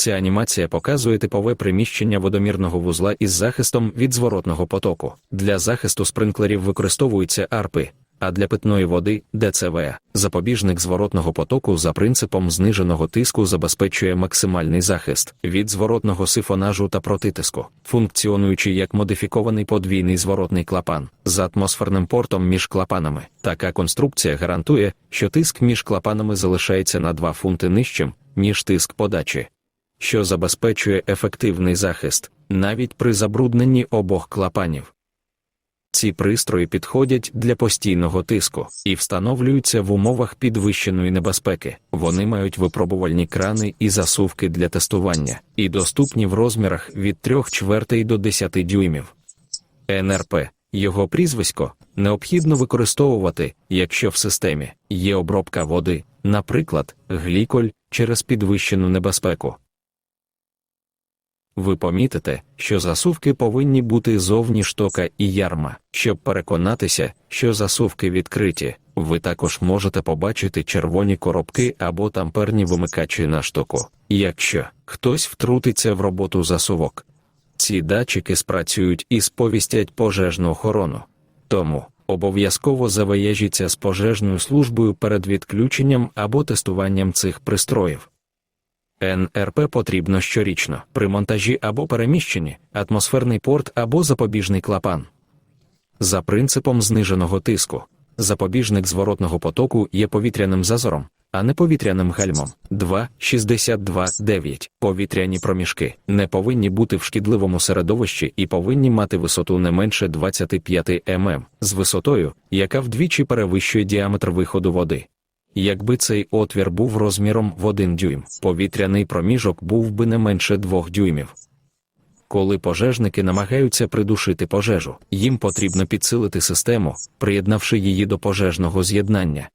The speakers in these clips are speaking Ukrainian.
Ця анімація показує типове приміщення водомірного вузла із захистом від зворотного потоку. Для захисту спринклерів використовуються арпи, а для питної води ДЦВ. Запобіжник зворотного потоку за принципом зниженого тиску забезпечує максимальний захист від зворотного сифонажу та протитиску, функціонуючи як модифікований подвійний зворотний клапан з атмосферним портом між клапанами. Така конструкція гарантує, що тиск між клапанами залишається на 2 фунти нижчим, ніж тиск подачі, що забезпечує ефективний захист навіть при забрудненні обох клапанів. Ці пристрої підходять для постійного тиску і встановлюються в умовах підвищеної небезпеки. Вони мають випробувальні крани і засувки для тестування, і доступні в розмірах від 3 чвертей до 10 дюймів. НРП його прізвисько необхідно використовувати, якщо в системі є обробка води, наприклад, гліколь через підвищену небезпеку. Ви помітите, що засувки повинні бути зовні штока і ярма. Щоб переконатися, що засувки відкриті, ви також можете побачити червоні коробки або тамперні вимикачі на штоку. Якщо хтось втрутиться в роботу засувок, ці датчики спрацюють і сповістять пожежну охорону. Тому обов'язково завияжіться з пожежною службою перед відключенням або тестуванням цих пристроїв. НРП потрібно щорічно при монтажі або переміщенні, атмосферний порт або запобіжний клапан. За принципом зниженого тиску, запобіжник зворотного потоку є повітряним зазором, а не повітряним гальмом. 2,62,9. Повітряні проміжки не повинні бути в шкідливому середовищі і повинні мати висоту не менше 25 мм з висотою, яка вдвічі перевищує діаметр виходу води. Якби цей отвір був розміром в 1 дюйм, повітряний проміжок був би не менше 2 дюймів. Коли пожежники намагаються придушити пожежу, їм потрібно підсилити систему, приєднавши її до пожежного з'єднання.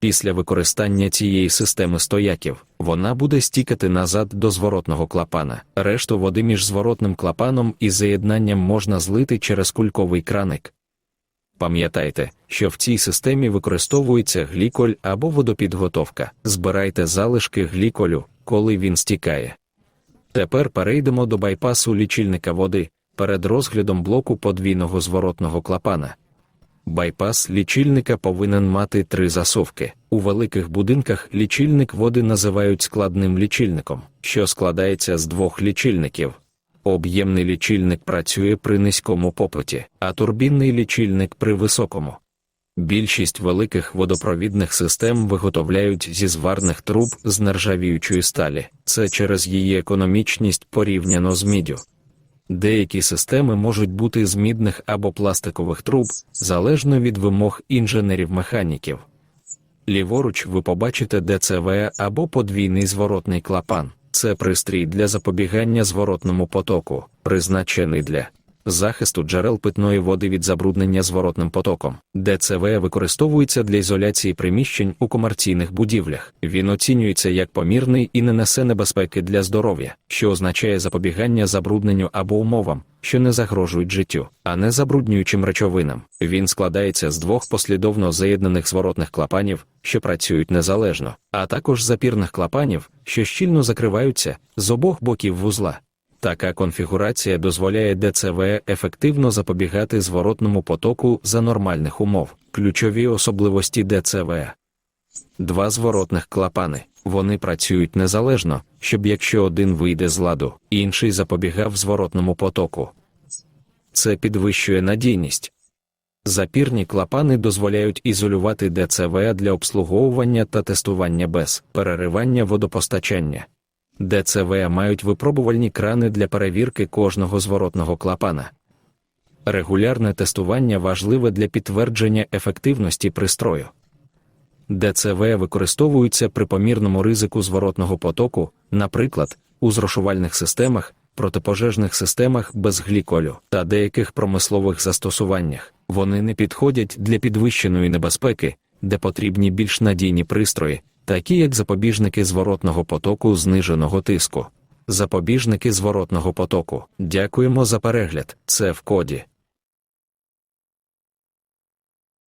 Після використання цієї системи стояків вона буде стікати назад до зворотного клапана. Решту води між зворотним клапаном і заєднанням можна злити через кульковий краник. Пам'ятайте, що в цій системі використовується гліколь або водопідготовка. Збирайте залишки гліколю, коли він стікає. Тепер перейдемо до байпасу лічильника води перед розглядом блоку подвійного зворотного клапана. Байпас лічильника повинен мати три засовки. У великих будинках лічильник води називають складним лічильником, що складається з двох лічильників. Об'ємний лічильник працює при низькому попиті, а турбінний лічильник при високому. Більшість великих водопровідних систем виготовляють зі зварних труб з нержавіючої сталі, це через її економічність порівняно з міддю. Деякі системи можуть бути з мідних або пластикових труб, залежно від вимог інженерів-механіків. Ліворуч ви побачите ДЦВ або подвійний зворотний клапан. Це пристрій для запобігання зворотному потоку, призначений для захисту джерел питної води від забруднення зворотним потоком. ДЦВ використовується для ізоляції приміщень у комерційних будівлях. Він оцінюється як помірний і не несе небезпеки для здоров'я, що означає запобігання забрудненню або умовам, що не загрожують життю, а не забруднюючим речовинам. Він складається з двох послідовно заєднаних зворотних клапанів, що працюють незалежно, а також запірних клапанів, що щільно закриваються з обох боків вузла. Така конфігурація дозволяє ДЦВ ефективно запобігати зворотному потоку за нормальних умов. Ключові особливості ДЦВ. Два зворотних клапани. Вони працюють незалежно, щоб якщо один вийде з ладу, інший запобігав зворотному потоку. Це підвищує надійність. Запірні клапани дозволяють ізолювати ДЦВ для обслуговування та тестування без переривання водопостачання. ДЦВ мають випробувальні крани для перевірки кожного зворотного клапана. Регулярне тестування важливе для підтвердження ефективності пристрою. ДЦВ використовуються при помірному ризику зворотного потоку, наприклад, у зрошувальних системах, протипожежних системах без гліколю та деяких промислових застосуваннях. Вони не підходять для підвищеної небезпеки, де потрібні більш надійні пристрої, такі як запобіжники зворотного потоку зниженого тиску. Запобіжники зворотного потоку. Дякуємо за перегляд. Це в коді.